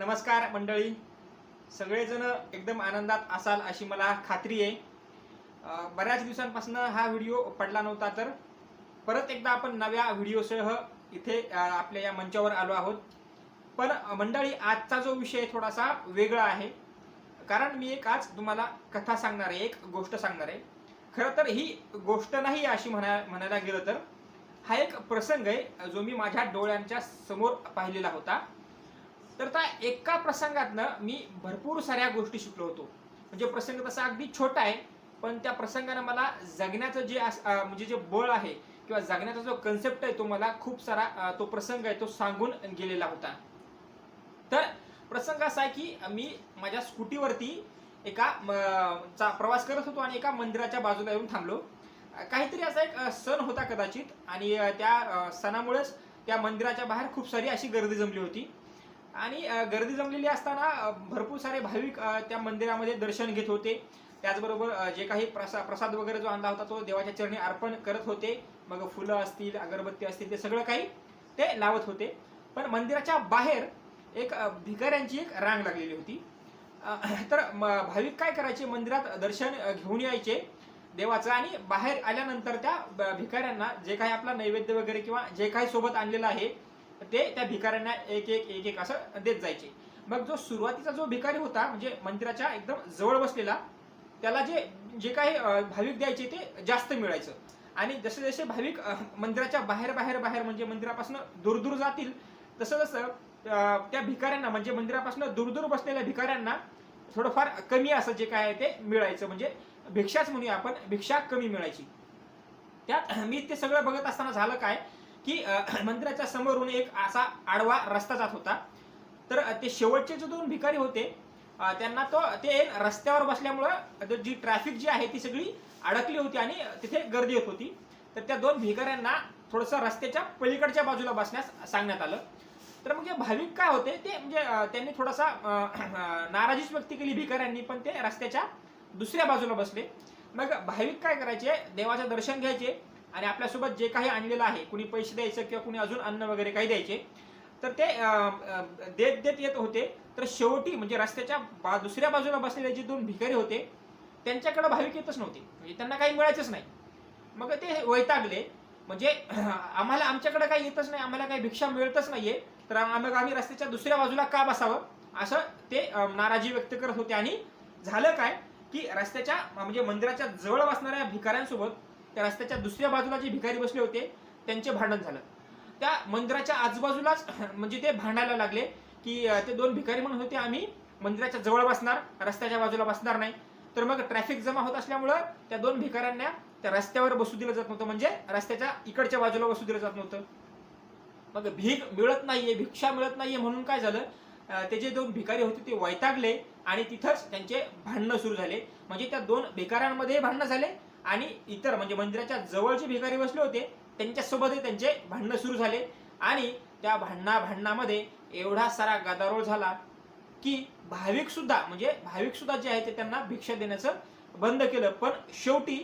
नमस्कार मंडळी. सगळेजण एकदम आनंदात असाल अशी मला खात्री आहे. बऱ्याच दिवसांपासून हा व्हिडिओ पडला नव्हता तर परत एकदा आपण नव्या व्हिडिओसह इथे आपल्या या मंचावर आलो आहोत. पण मंडळी आजचा जो विषय थोडासा वेगळा आहे. कारण मी एक आज तुम्हाला कथा सांगणार आहे एक गोष्ट सांगणार आहे. खरं तर ही गोष्ट नाही अशी म्हणा म्हणायला गेलं तर. हा एक प्रसंग आहे जो मी माझ्या डोळ्यांच्या समोर पाहिलेला होता. तर त्या एका प्रसंगातनं मी भरपूर साऱ्या गोष्टी शिकलो होतो. म्हणजे प्रसंग तसा अगदी छोटा आहे पण त्या प्रसंगानं मला जगण्याचं जे म्हणजे जे बळ आहे किंवा जगण्याचा जो कन्सेप्ट आहे तो मला खूप सारा तो प्रसंग आहे तो सांगून गेलेला होता. तर प्रसंग असा आहे की मी माझ्या स्कूटीवरती एका म, चा प्रवास करत होतो आणि एका मंदिराच्या बाजूला येऊन थांबलो. काहीतरी असा एक सण होता कदाचित आणि त्या सणामुळेच त्या मंदिराच्या बाहेर खूप सारी अशी गर्दी जमली होती. आणि गर्दी जमलेली असताना भरपूर सारे भाविक त्या मंदिरामध्ये दर्शन घेत होते. त्याचबरोबर जे काही प्रसा प्रसाद वगैरे जो आणला होता तो देवाच्या चरणी अर्पण करत होते. मग फुलं असतील अगरबत्ती असतील ते सगळं काही ते लावत होते. पण मंदिराच्या बाहेर एक भिकाऱ्यांची एक रांग लागलेली होती. तर म- भाविक काय करायचे? मंदिरात दर्शन घेऊन यायचे देवाचं आणि बाहेर आल्यानंतर त्या ब- भिकाऱ्यांना जे काही आपला नैवेद्य वगैरे किंवा जे काही सोबत आणलेलं आहे ते त्या भिकाऱ्यांना एक एक एक एक असं देत जायचे. मग जो सुरुवातीचा जो भिकारी होता म्हणजे मंदिराच्या एकदम जवळ बसलेला त्याला जे जे काही भाविक द्यायचे ते जास्त मिळायचं. आणि जसे जसे भाविक मंदिराच्या बाहेर बाहेर बाहेर म्हणजे मंदिरापासून दूर दूर जातील तसं तसं त्या भिकाऱ्यांना म्हणजे मंदिरापासून दूर दूर बसलेल्या भिकाऱ्यांना थोडंफार कमी असं जे काय आहे ते मिळायचं. म्हणजे भिक्षाच म्हणूया आपण भिक्षा कमी मिळायची. त्यात मी ते सगळं बघत असताना झालं काय की मंदिराच्या समोरून एक असा आडवा रस्ता जात होता. तर ते शेवटचे जे दोन भिकारी होते त्यांना तो ते रस्त्यावर बसल्यामुळं जी ट्रॅफिक जी आहे ती सगळी अडकली होती आणि तिथे गर्दी होत होती. तर त्या दोन भिकाऱ्यांना थोडंसं रस्त्याच्या पलीकडच्या बाजूला बसण्यास सांगण्यात आलं. तर म्हणजे भाविक काय होते ते म्हणजे त्यांनी थोडासा नाराजीच व्यक्त केली भिकाऱ्यांनी पण ते रस्त्याच्या दुसऱ्या बाजूला बसले. मग भाविक काय करायचे देवाचं दर्शन घ्यायचे. आणि आपल्यासोबत जे काही आणलेलं आहे कुणी पैसे द्यायचं किंवा कुणी अजून अन्न वगैरे काही द्यायचे तर ते देत देत येत होते. तर शेवटी म्हणजे रस्त्याच्या बा दुसऱ्या बाजूला बसलेले जे दोन भिकारी होते त्यांच्याकडे भाविक येतच नव्हते. म्हणजे त्यांना काही मिळायचंच नाही. मग ते वैतागले. म्हणजे आम्हाला आमच्याकडे काही येतच नाही आम्हाला काही भिक्षा मिळतच नाहीये. तर आम्ही आम्ही रस्त्याच्या दुसऱ्या बाजूला का बसावं? असं ते नाराजी व्यक्त करत होते. आणि झालं काय की रस्त्याच्या म्हणजे मंदिराच्या जवळ बसणाऱ्या भिकाऱ्यांसोबत त्या रस्त्याच्या दुसऱ्या बाजूला जे भिकारी बसले होते त्यांचे भांडण झालं. त्या मंदिराच्या आजूबाजूलाच म्हणजे ते भांडायला लागले की ते दोन भिकारी म्हणत होते आम्ही मंदिराच्या जवळ बसणार रस्त्याच्या बाजूला बसणार नाही. तर मग ट्रॅफिक जमा होत असल्यामुळं त्या दोन भिकाऱ्यांना त्या रस्त्यावर बसू दिलं जात नव्हतं म्हणजे रस्त्याच्या इकडच्या बाजूला बसू दिलं जात नव्हतं. मग भीक मिळत नाहीये भिक्षा मिळत नाहीये म्हणून काय झालं ते जे दोन भिकारी होते ते वैतागले आणि तिथंच त्यांचे भांडणं सुरू झाले. म्हणजे त्या दोन भिकाऱ्यांमध्ये भांडणं झाले आणि इतर म्हणजे मंदिराच्या जवळ जे भिकारी बसले होते त्यांच्यासोबतही त्यांचे भांडणं सुरू झाले. आणि त्या भांडणा भांडणामध्ये एवढा सारा गदारोळ झाला की भाविक सुद्धा म्हणजे भाविक सुद्धा जे आहे ते त्यांना भिक्षा देण्याचं बंद केलं. पण शेवटी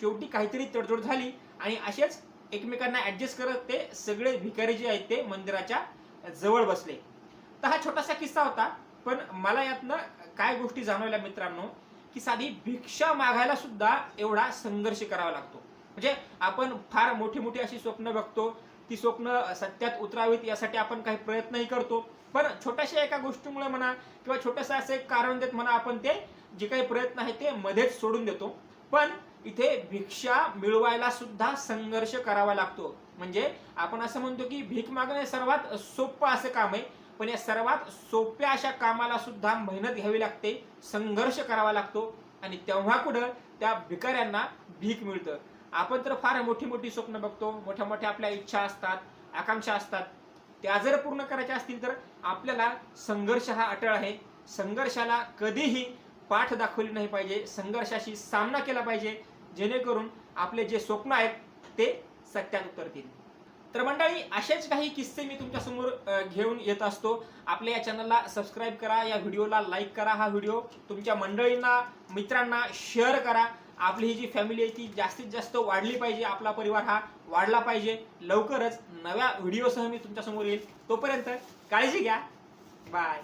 शेवटी काहीतरी तडजोड झाली आणि असेच एकमेकांना ऍडजस्ट करत ते सगळे भिकारी जे आहेत ते मंदिराच्या जवळ बसले. तर हा छोटासा किस्सा होता पण मला यातनं काय गोष्टी जाणवल्या मित्रांनो की साधी भिक्षा मागायला सुद्धा एवढा संघर्ष करावा लागतो. म्हणजे आपण फार मोठी मोठी अशी स्वप्न बघतो ती स्वप्न सत्यात उतरावीत यासाठी आपण काही प्रयत्नही करतो. पण छोट्याशा एका गोष्टीमुळे म्हणा किंवा छोटंसं असं एक कारण देत म्हणा आपण ते जे काही प्रयत्न आहे ते मध्येच सोडून देतो. पण इथे भिक्षा मिळवायला सुद्धा संघर्ष करावा लागतो. म्हणजे आपण असं म्हणतो की भीक मागणे सर्वात सोपं असं काम आहे. पण या सर्वात सोप्या अशा कामाला सुद्धा मेहनत घ्यावी लागते संघर्ष करावा लागतो आणि तेव्हा कुठं त्या भिकाऱ्यांना भीक मिळतं. आपण तर फार मोठी मोठी स्वप्न बघतो मोठ्या मोठ्या आपल्या इच्छा असतात आकांक्षा असतात. त्या जर पूर्ण करायच्या असतील तर आपल्याला संघर्ष हा अटळ आहे. संघर्षाला कधीही पाठ दाखवली नाही पाहिजे. संघर्षाशी सामना केला पाहिजे. जेणेकरून आपले जे स्वप्न आहेत ते सत्यात उतरतील. तर मंडळी असेच काही किस्से मी तुमच्यासमोर घेऊन येत असतो. आपल्या या चॅनलला सबस्क्राईब करा या व्हिडिओला लाईक करा हा व्हिडिओ. तुमच्या मंडळींना मित्रांना शेअर करा. आपली ही जी फॅमिली आहे ती जास्तीत जास्त वाढली पाहिजे. आपला परिवार हा वाढला पाहिजे. लवकरच नव्या व्हिडिओसह मी तुमच्यासमोर येईल. तोपर्यंत काळजी घ्या. बाय